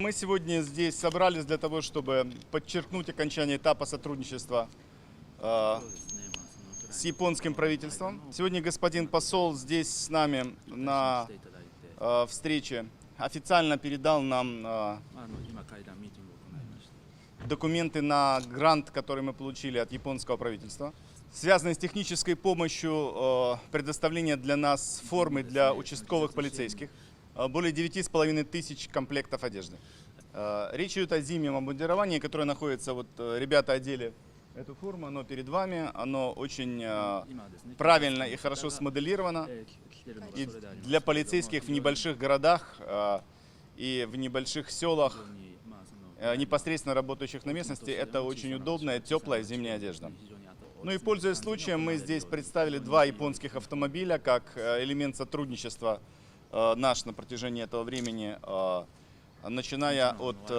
Мы сегодня здесь собрались для того, чтобы подчеркнуть окончание этапа сотрудничества э, с японским правительством. Сегодня господин посол здесь с нами на э, встрече официально передал нам э, документы на грант, который мы получили от японского правительства. Связанные с технической помощью э, предоставления для нас формы для участковых полицейских. Э, более 9,5 тысяч комплектов одежды. Э, речь идет о зимнем обмундировании, которое находится, вот э, ребята одели эту форму, оно перед вами, оно очень правильно и хорошо смоделировано. И для полицейских в небольших городах и в небольших селах, непосредственно работающих на местности, это очень удобная, теплая зимняя одежда. Ну и пользуясь случаем, мы здесь представили два японских автомобиля как элемент сотрудничества Э, наш на протяжении этого времени, э, начиная от э,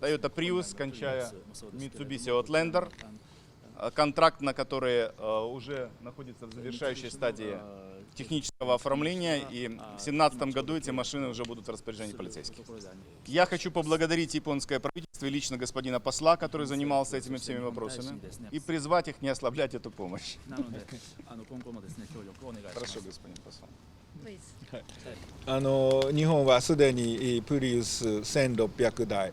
Toyota Prius, кончая Mitsubishi Outlander, контракт на который уже находится в завершающей стадии технического оформления, и в 2017 году эти машины уже будут в распоряжении полицейских. Я хочу поблагодарить японское правительство и лично господина посла, который занимался этими всеми вопросами, и призвать их не ослаблять эту помощь. Хорошо, господин посол. あの日本はすでにプリウス1600台。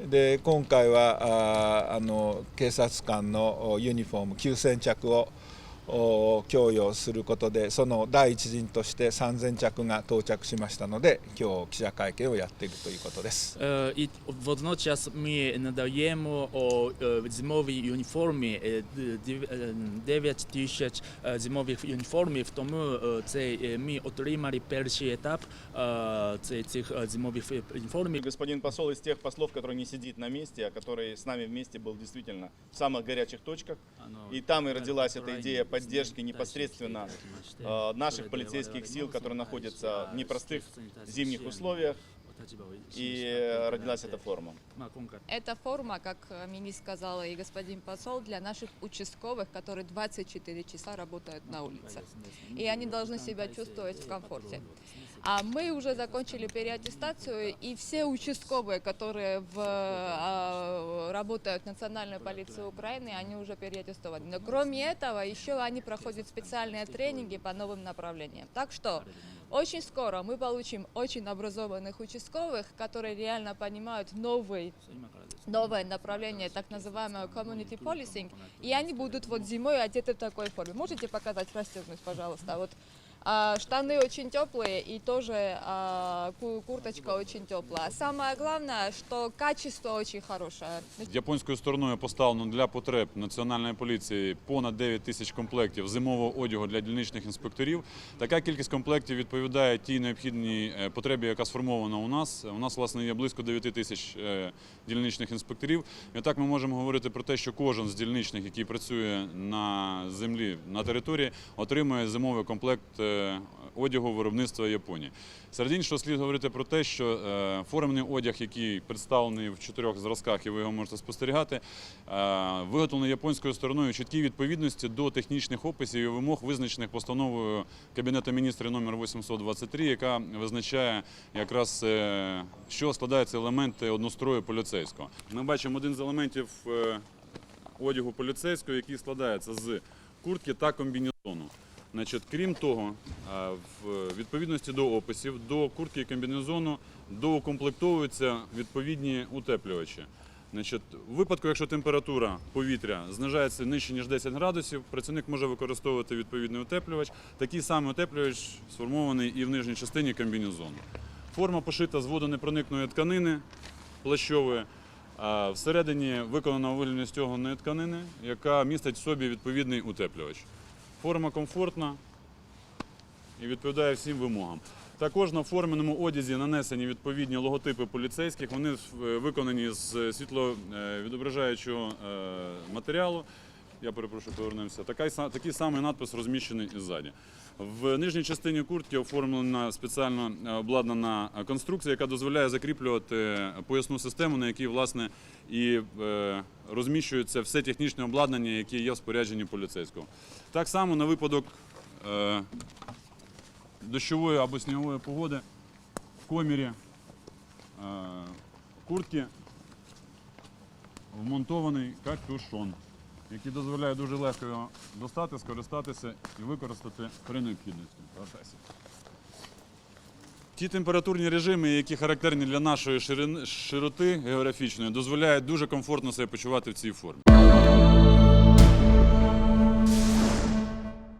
で今回はああの警察官のユニフォーム9000着を供与することでその第一陣として3000着が到着しましたので今日記者会見をやっているということです。 Е, І водночас ми надаємо о, е, зимові юніформи, е, д- дев- е, 9 тисяч е, зимових юніформів, тому е, це е, ми отримали перший етап е, це- цих е, зимових И юніформів. господин посол из тех послов, который не сидит на месте, а который с нами вместе был действительно в самых горячих точках. И там и родилась эта идея поддержки непосредственно э, наших полицейских сил, которые находятся в непростых зимних условиях. И э, родилась эта форма. Эта форма, как э, Мини сказала и господин посол, для наших участковых, которые 24 часа работают на улице. И они должны себя чувствовать в комфорте. А мы уже закончили переаттестацию, и все участковые, которые в, а, работают в Национальной полиции Украины, они уже переаттестованы. Но кроме этого, еще они проходят специальные тренинги по новым направлениям. Так что очень скоро мы получим очень образованных участковых, которые реально понимают новый новое направление, так называемое community policing, и они будут вот зимой одеты в такой форме. Можете показать, расстегнуть, пожалуйста, вот а, штаны очень теплые и тоже а, ку- курточка очень теплая. Самое главное, что качество очень хорошее. Японською стороною поставлено для потреб національної поліції понад 9 тисяч комплектів зимового одягу для дільничних інспекторів. Така кількість комплектів відповідає тій необхідній е, потребі, яка сформована у нас. У нас власне є близько 9 тисяч е, дільничних інспекторів. І так ми можемо говорити про те, що кожен з дільничних, який працює на землі на території, отримує зимовий комплект е, одягу виробництва Японії. Серед іншого слід говорити про те, що е, формений одяг, який представлений в чотирьох зразках, і ви його можете спостерігати, е, виготовлений японською стороною чіткій відповідності до технічних описів і вимог, визначених постановою Кабінету міністрів номер 823, яка визначає якраз е, що складаються елементи однострою поліцейського. Ми бачимо один з елементів е, одягу поліцейського, який складається з куртки та комбінезону. Значить, крім того, е, в відповідності до описів, до куртки і комбінезону доукомплектовуються відповідні утеплювачі. Значить, у випадку, якщо температура повітря знижається нижче ніж 10 градусів, працівник може використовувати відповідний утеплювач. Такий самий утеплювач сформований і в нижній частині комбінезону. Форма пошита з водонепроникної тканини плащової. Всередині виконана у вигляді стягненої тканини, яка містить в собі відповідний утеплювач. Форма комфортна і відповідає всім вимогам. Також на форменому одязі нанесені відповідні логотипи поліцейських. Вони е, виконані з світловідображаючого е, матеріалу. Я перепрошую, повернемося. Такий, такий самий надпис розміщений і ззаді. В нижній частині куртки оформлена спеціально е, обладнана конструкція, яка дозволяє закріплювати поясну систему, на якій власне і е, розміщується все технічне обладнання, яке є в спорядженні поліцейського. Так само на випадок е, дощової або снігової погоди в комірі куртки вмонтований капюшон, який дозволяє дуже легко його достати, скористатися і використати при необхідності процесі. Ті температурні режими, які характерні для нашої широти географічної, дозволяють дуже комфортно себе почувати в цій формі.